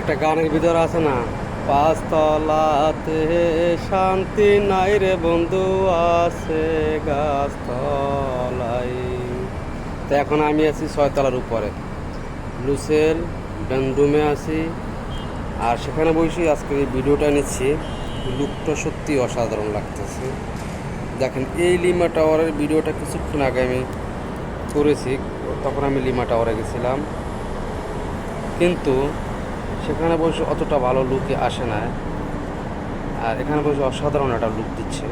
একটা গানের ভিতর আছে না? পাঁচতলাতে শান্তি নাই রে বন্ধু, আছে গাছতলাই তো এখন আমি আছি ছয়তলার উপরে। লুসেল বেনরুমে আছি। আর সেখানে বসে আজকে এই ভিডিওটা নিচ্ছি। লুকটা সত্যি অসাধারণ লাগতেছে। দেখেন, এই লিমা টাওয়ারের ভিডিওটা কিছুক্ষণ আগে আমি করেছি। তখন আমি লিমা টাওয়ারে গেছিলাম। কিন্তু সেখানে বসে অতটা ভালো লুকে আসে না। আর এখানে বসে অসাধারণ একটা লুক দিচ্ছে।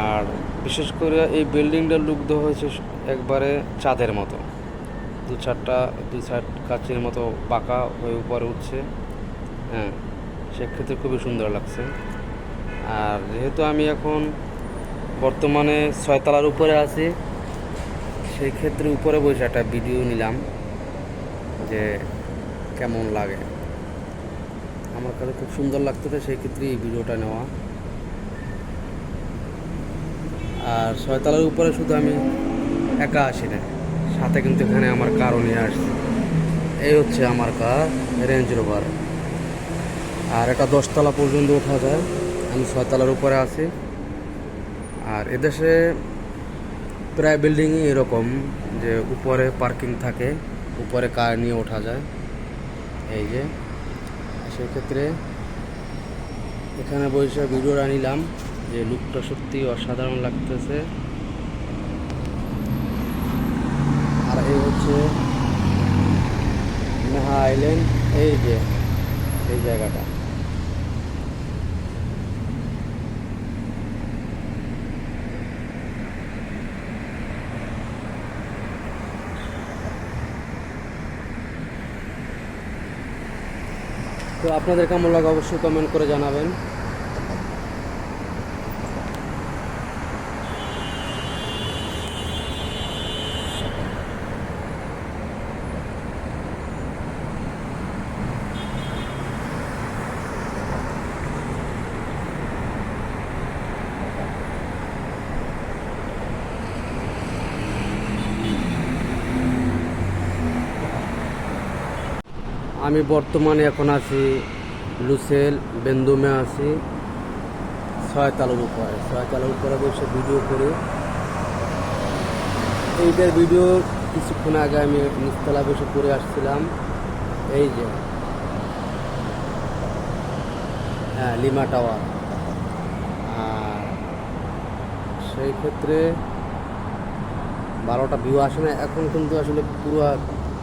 আর বিশেষ করে এই বিল্ডিংটার লুক দেওয়া হয়েছে একবারে চাঁদের মতো। দু চারটা দু চার কাচের মতো বাঁকা হয়ে উপরে উঠছে। হ্যাঁ সেক্ষেত্রে খুবই সুন্দর লাগছে। আর যেহেতু আমি এখন বর্তমানে ছয়তলার উপরে আছি, সেই ক্ষেত্রে উপরে বসে একটা ভিডিও নিলাম। যে কেমন লাগে? আমার কাছে খুব সুন্দর লাগতেছে সেই ক্ষেত্রে এই ভিডিওটা নেওয়া। আর ছয়তলার উপরে শুধু আমি একা আসি না সাথে কিন্তু এখানে আমার কারও নিয়ে আসছি। এই হচ্ছে আমার কার রেঞ্জ রোভার আর এটা দশতলা পর্যন্ত ওঠা যায়। আমি ছয়তলার উপরে আছি। আর এদেশে প্রায় বিল্ডিংই এরকম যে উপরে পার্কিং থাকে, উপরে কার নিয়ে ওঠা যায়। এই যে সেক্ষেত্রে এখানে বসে ভিডিওটা আনিলাম যে লুকটা সত্যি অসাধারণ লাগতেছে। আর এই হচ্ছে মেহা আইল্যান্ড এই যে, এই জায়গাটা তো আপনাদের কেমন লাগে অবশ্যই কমেন্ট করে জানাবেন। আমি বর্তমানে এখন আছি লুসেল বেন্দুমে আছি। ছয়তলার উপরে ছয়তলার উপরে বসে ভিডিও করি। এইটার ভিডিও কিছুক্ষণ আগে আমি নিচতলা বসে করে আসছিলাম। এই যে। হ্যাঁ লিমা টাওয়ার। আর সেই ক্ষেত্রে বারোটা ভিউ আসে না, এখন কিন্তু আসলে পুরো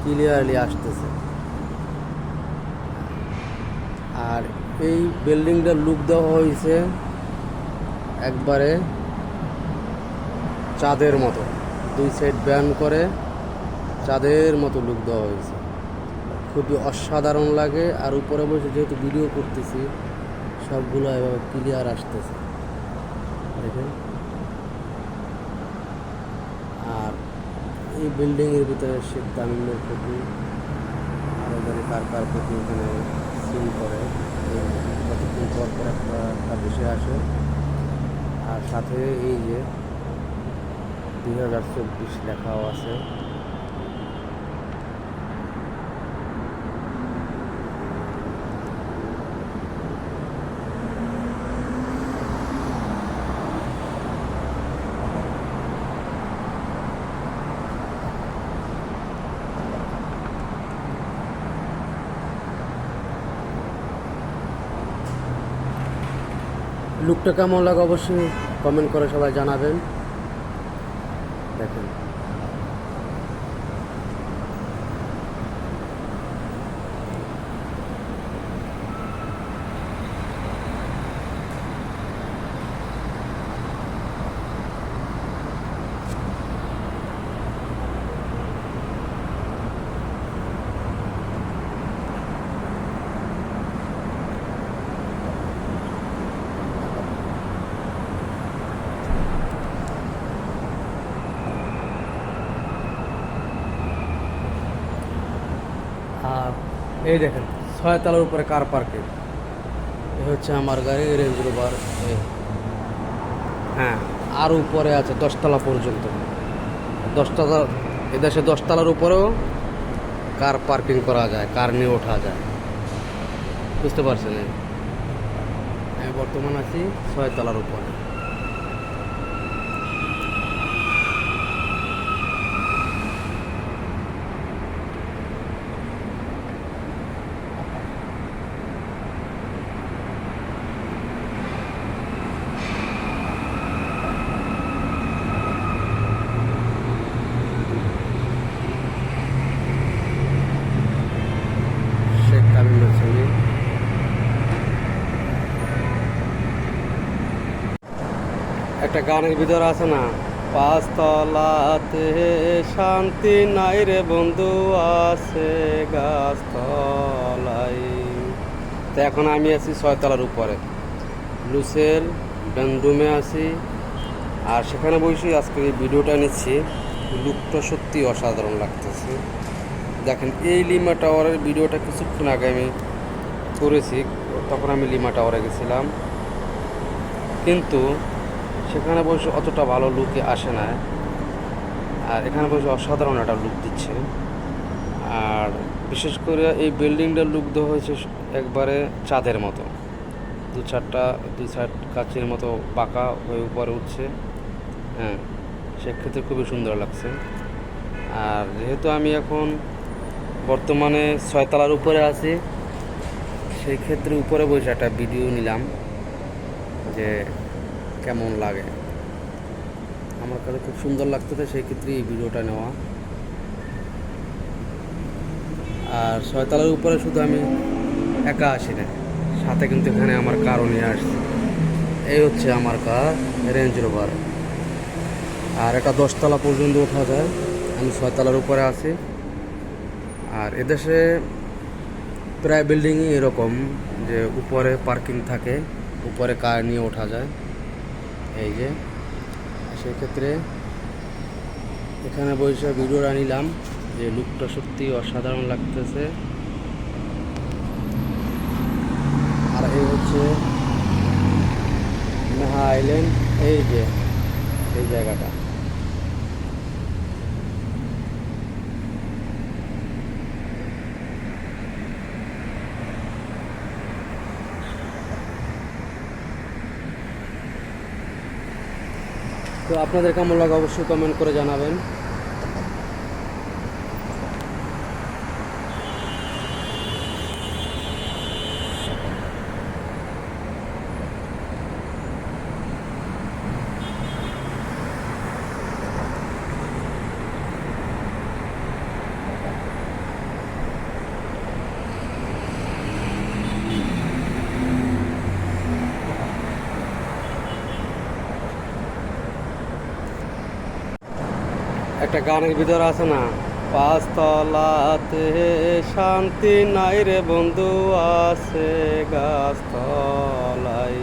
ক্লিয়ারলি আসতেছে। আর এই বিল্ডিংটার লুক দেওয়া হয়েছে একবারে চাঁদের মতো। দুই সাইড ব্যান করে চাঁদের মতো লুক দেওয়া হয়েছে। খুবই অসাধারণ লাগে আর উপরে বসে যেহেতু ভিডিও করতেছি, সবগুলো এভাবে ক্লিয়ার আসতেছে। দেখেন। আর এই বিল্ডিংয়ের ভিতরে শেখ তামিমের প্রতি জানি কার কার প্রতি এখানে সিন করে কতক্ষণ পর পর একটা দেশে আসে। আর সাথে এই যে দুই হাজার চব্বিশ লেখাও আছে। লুকটা কেমন লাগে অবশ্যই কমেন্ট করে সবাই জানাবেন। দেখেন আর এই দেখেন, ছয় তলার উপরে কার পার্কিং এই হচ্ছে আমার গাড়ি রেঞ্জ রোভার হ্যাঁ আর উপরে আছে দশতলা পর্যন্ত। দশতলা এদেশে দশতলার উপরেও কার পার্কিং করা যায় কার নিয়ে ওঠা যায়। বুঝতে পারছেন? আমি বর্তমান আছি ছয়তলার উপরে। একটা গানের ভিতর আছে না? পাঁচতলাতে শান্তি নাই রে বন্ধু, আছে গাছতলাই তো এখন আমি আছি ছয়তলার উপরে। লুসেল বেডরুমে আছি। আর সেখানে বসে আজকে এই ভিডিওটা নিচ্ছি। লুকটা সত্যি অসাধারণ লাগতেছে। দেখেন, এই লিমা টাওয়ারের ভিডিওটা কিছুক্ষণ আগে আমি করেছি। তখন আমি লিমা টাওয়ারে গেছিলাম। কিন্তু সেখানে বসে অতটা ভালো লুকে আসে না। আর এখানে বসে অসাধারণ একটা লুক দিচ্ছে। আর বিশেষ করে এই বিল্ডিংটার লুক দেওয়া হয়েছে একবারে চাঁদের মতো। দু চারটা, দু চার কাচের মতো বাঁকা হয়ে উপরে উঠছে। হ্যাঁ সেক্ষেত্রে খুবই সুন্দর লাগছে। আর যেহেতু আমি এখন বর্তমানে ছয়তলার উপরে আছি, সেই ক্ষেত্রে উপরে বসে একটা ভিডিও নিলাম। যে কেমন লাগে? আমার কাছে খুব সুন্দর লাগতেছে সেই ক্ষেত্রে এই ভিডিওটা নেওয়া। আর ছয়তলার উপরে শুধু আমি একা আসি না সাথে কিন্তু এখানে আমার কারও নিয়ে আসছি। এই হচ্ছে আমার কার রেঞ্জ রোভার আর এটা দশতলা পর্যন্ত ওঠা যায়, আমি ছয়তলার উপরে আছি। আর এদেশে প্রায় বিল্ডিংই এরকম যে উপরে পার্কিং থাকে, উপরে কার নিয়ে ওঠা যায়। এই যে, সেক্ষেত্রে এখানে বসে ভিডিওটা নিলাম যে লুকটা সত্যি অসাধারণ লাগতেছে। আর এই হচ্ছে মেহা আইল্যান্ড, এই যে, এই জায়গাটা। তো আপনাদের কেমন লাগে অবশ্যই কমেন্ট করে জানাবেন। একটা গানের ভিতর আছে না? পাঁচতলাতে শান্তি নাই রে বন্ধু, আছে গাছতলাই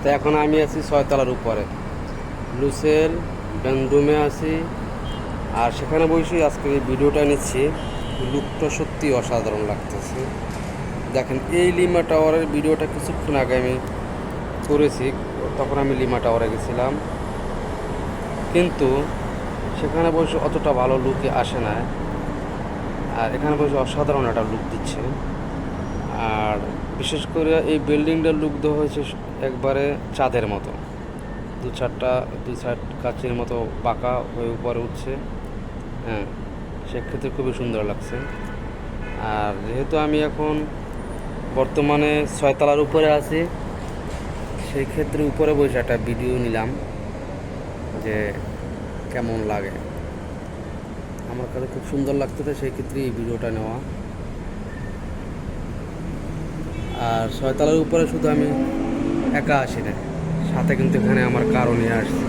তো এখন আমি আছি ছয়তলার উপরে। লুসেল বেডরুমে আছি। আর সেখানে বসে আজকে এই ভিডিওটা নিচ্ছি লুকটা সত্যি অসাধারণ লাগতেছে। দেখেন, এই লিমা টাওয়ারের ভিডিওটা কিছুক্ষণ আগে আমি করেছি। তখন আমি লিমা টাওয়ারে গেছিলাম। কিন্তু সেখানে বসে অতটা ভালো লুকে আসে না। আর এখানে বসে অসাধারণ একটা লুক দিচ্ছে। আর বিশেষ করে এই বিল্ডিংটার লুক দেওয়া হয়েছে একবারে চাঁদের মতো। দু চারটা, দু চার কাচের মতো বাঁকা হয়ে উপরে উঠছে। হ্যাঁ সেক্ষেত্রে খুবই সুন্দর লাগছে। আর যেহেতু আমি এখন বর্তমানে ছয়তলার উপরে আছি সেই ক্ষেত্রে উপরে বসে একটা ভিডিও নিলাম যে কেমন লাগে? আমার কাছে খুব সুন্দর লাগতেছে সেই ক্ষেত্রে এই ভিডিওটা নেওয়া। আর ছয়তলার উপরে শুধু আমি একা আসি না সাথে কিন্তু এখানে আমার কারও নিয়ে আসছি।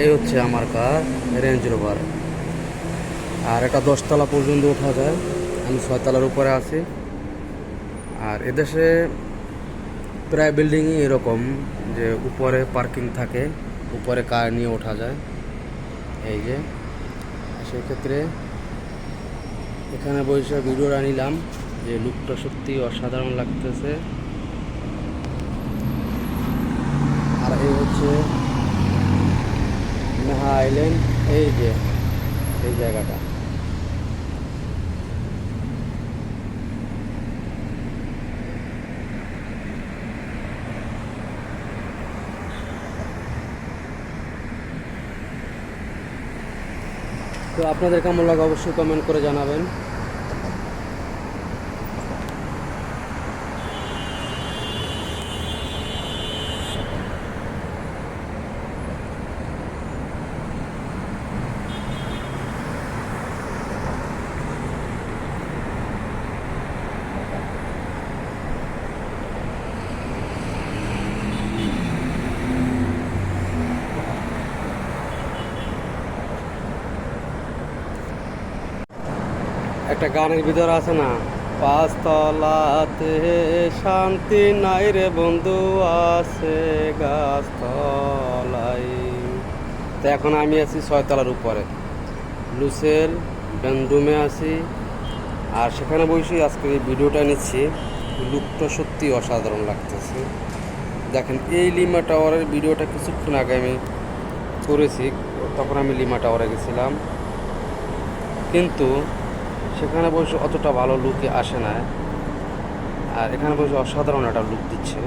এই হচ্ছে আমার কার রেঞ্জ রোভার আর এটা দশতলা পর্যন্ত ওঠা যায়, আমি ছয়তলার উপরে আছি। আর এদেশে প্রায় বিল্ডিংই এরকম যে উপরে পার্কিং থাকে, উপরে কার নিয়ে ওঠা যায়। এই যে, সেক্ষেত্রে এখানে বসে ভিডিওটা আনিলাম যে লুকটা সত্যি অসাধারণ লাগতেছে। আর এই হচ্ছে মেহা আইল্যান্ড এই যে, এই জায়গাটা। তো আপনাদের কেমন লাগে অবশ্যই কমেন্ট করে জানাবেন। একটা গানের ভিতর আছে না? পাঁচতলাতে শান্তি নাই রে বন্ধু, আছে গাছতলাই তো এখন আমি আছি ছয়তলার উপরে। লুসেল বেনরুমে আছি। আর সেখানে বসে আজকে এই ভিডিওটা নিচ্ছি লুকটা সত্যি অসাধারণ লাগতেছে। দেখেন, এই লিমা টাওয়ারের ভিডিওটা কিছুক্ষণ আগে আমি করেছি। তখন আমি লিমা টাওয়ারে গেছিলাম। কিন্তু সেখানে বসে অতটা ভালো লুকে আসে না। আর এখানে বসে অসাধারণ একটা লুক দিচ্ছে।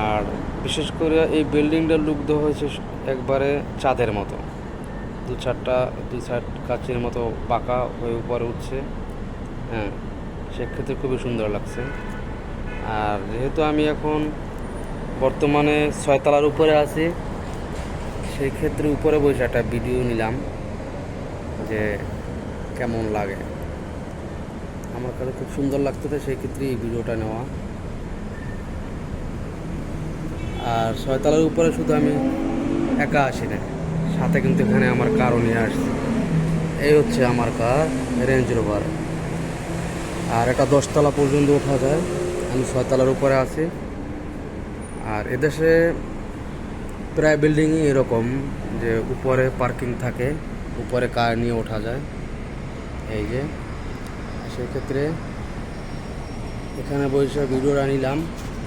আর বিশেষ করে এই বিল্ডিংটার লুক দেওয়া হয়েছে একবারে চাঁদের মতো। দু চারটা, দু চার কাচের মতো বাঁকা হয়ে উপরে উঠছে। হ্যাঁ সেক্ষেত্রে খুবই সুন্দর লাগছে। আর যেহেতু আমি এখন বর্তমানে ছয়তলার উপরে আছি, সেই ক্ষেত্রে উপরে বসে একটা ভিডিও নিলাম যে কেমন লাগে? আমার কাছে খুব সুন্দর লাগতেছে, সেই ক্ষেত্রে এই ভিডিওটা নেওয়া। আর ছয়তলার উপরে শুধু আমি একা আসি না সাথে কিন্তু এখানে আমার কারও নিয়ে আসছে। এই হচ্ছে আমার কার রেঞ্জ রোভার আর এটা দশতলা পর্যন্ত ওঠা যায়, আমি ছয়তলার উপরে আছি। আর এদেশে প্রায় বিল্ডিংই এরকম যে উপরে পার্কিং থাকে, উপরে কার নিয়ে ওঠা যায়। এই যে, সেক্ষেত্রে এখানে বসে ভিডিওটা আনিলাম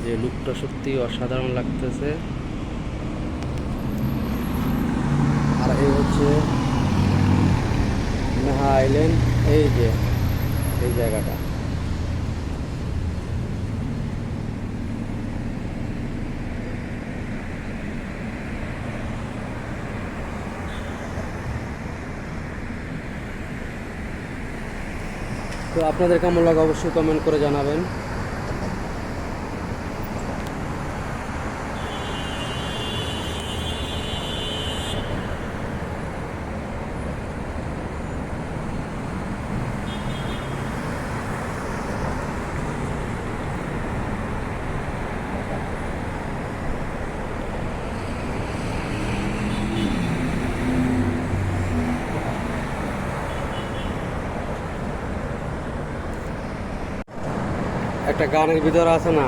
যে লুকটা সত্যি অসাধারণ লাগতেছে। আর এই হচ্ছে মেহা আইল্যান্ড এই যে, এই জায়গাটা। তো আপনাদের কেমন লাগে অবশ্যই কমেন্ট করে জানাবেন। একটা গানের ভিতর আছে না?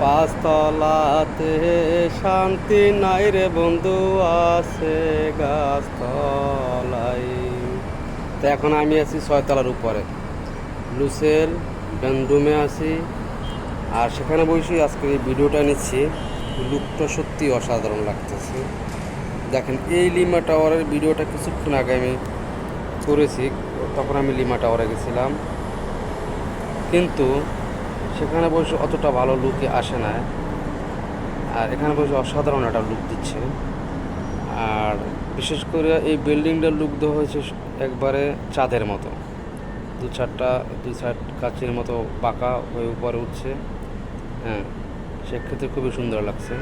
পাঁচতলাতে শান্তি নাই রে বন্ধু, আছে গাছতলাই। তো এখন আমি আছি ছয়তলার উপরে। লুসেল বেনরুমে আছি। আর সেখানে বসে আজকে এই ভিডিওটা নিচ্ছি। লুকটা সত্যি অসাধারণ লাগতেছে। দেখেন, এই লিমা টাওয়ারের ভিডিওটা কিছুক্ষণ আগে আমি করেছি। তখন আমি লিমা টাওয়ারে গেছিলাম। কিন্তু সেখানে বসে অতটা ভালো লুকে আসে না। আর এখানে বসে অসাধারণ একটা লুক দিচ্ছে। আর বিশেষ করে এই বিল্ডিংটার লুক দেওয়া হয়েছে একবারে চাঁদের মতো। দু চারটা, দু চার কাচের মতো বাঁকা হয়ে উপরে উঠছে। হ্যাঁ সেক্ষেত্রে খুবই সুন্দর লাগছে।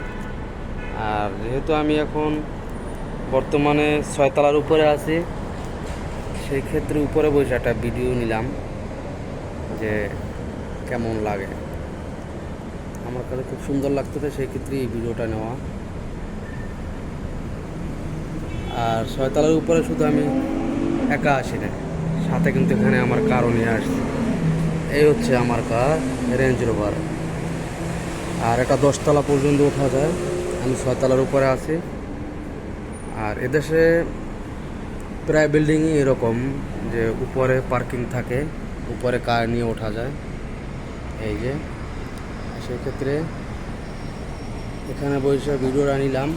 আর যেহেতু আমি এখন বর্তমানে ছয়তলার উপরে আছি, সেই ক্ষেত্রে উপরে বসে একটা ভিডিও নিলাম যে কেমন লাগে? আমার কাছে খুব সুন্দর লাগতেছে সেই ক্ষেত্রে এই ভিডিওটা নেওয়া। আর ছয়তলার উপরে শুধু আমি একা আসি না সাথে কিন্তু এখানে আমার কারও নিয়ে আসছে। এই হচ্ছে আমার কার রেঞ্জ রোভার আর এটা দশতলা পর্যন্ত ওঠা যায়, আমি ছয়তলার উপরে আছি। আর এদেশে প্রায় বিল্ডিংই এরকম যে উপরে পার্কিং থাকে, উপরে কার নিয়ে ওঠা যায়। এই যে সেক্ষেত্রে এখানে বসে ভিডিওটা নিলাম,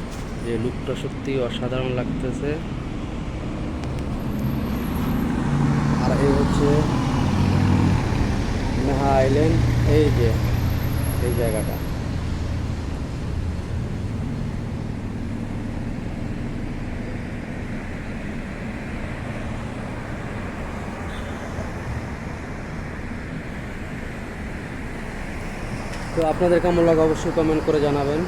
যে লুকটা সত্যি অসাধারণ লাগতেছে। আর এই হচ্ছে মেহা আইল্যান্ড এই যে, এই জায়গাটা তো আপনাদের কেমন লাগে অবশ্যই কমেন্ট করে জানাবেন।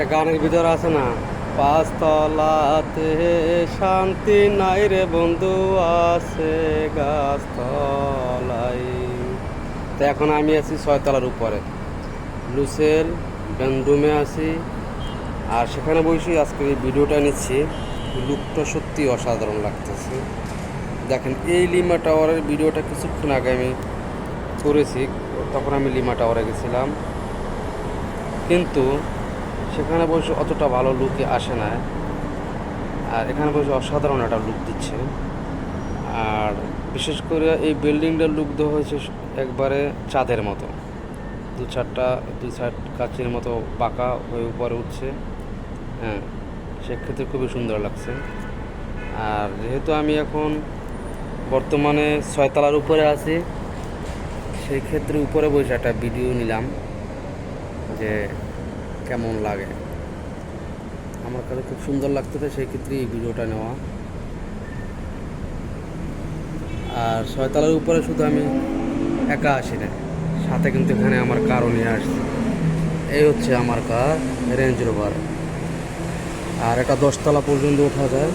একটা গানের ভিতর আছে না? পাঁচতলাতে শান্তি নাই রে বন্ধু, আছে গাছতলাই তো এখন আমি আছি ছয়তলার উপরে। লুসেল বেনরুমে আছি। আর সেখানে বসে আজকে এই ভিডিওটা নিচ্ছি। লুকটা সত্যি অসাধারণ লাগতেছে। দেখেন, এই লিমা টাওয়ারের ভিডিওটা কিছুক্ষণ আগে আমি করেছি, তখন আমি লিমা টাওয়ারে গেছিলাম। কিন্তু সেখানে বসে অতটা ভালো লুকে আসে না। আর এখানে বসে অসাধারণ একটা লুক দিচ্ছে। আর বিশেষ করে এই বিল্ডিংটার লুক দেওয়া হয়েছে একবারে চাঁদের মতো। দু চারটা, দু চার কাচের মতো পাকা হয়ে উপরে উঠছে। হ্যাঁ সেক্ষেত্রে খুবই সুন্দর লাগছে। আর যেহেতু আমি এখন বর্তমানে ছয়তলার উপরে আছি, সেই ক্ষেত্রে উপরে বসে একটা ভিডিও নিলাম যে কেমন লাগে? আমার কাছে খুব সুন্দর লাগতেছে সেই ক্ষেত্রে এই ভিডিওটা নেওয়া। আর ছয়তলার উপরে শুধু আমি একা আসি না সাথে কিন্তু এখানে আমার কারও নিয়ে আসছি। এই হচ্ছে আমার কার রেঞ্জ রোভার আর এটা দশতলা পর্যন্ত ওঠা যায়।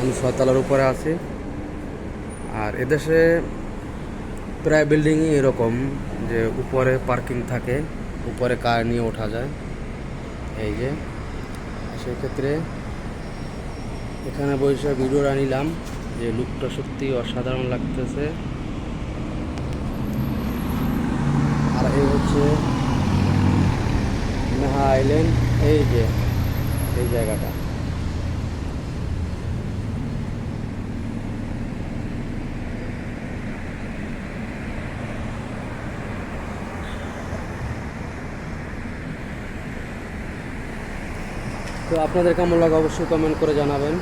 আমি ছয়তলার উপরে আছি। আর এদেশে প্রায় বিল্ডিংই এরকম যে উপরে পার্কিং থাকে, উপরে কার নিয়ে ওঠা যায়। এই যে, সেক্ষেত্রে এখানে বৈশাখ ভিডিওটা নিলাম, যে লুকটা সত্যি অসাধারণ লাগতেছে। আর এই হচ্ছে নেহা আইল্যান্ড এই যে, এই জায়গাটা। তো আপনাদের কেমন লাগে অবশ্যই কমেন্ট করে জানাবেন।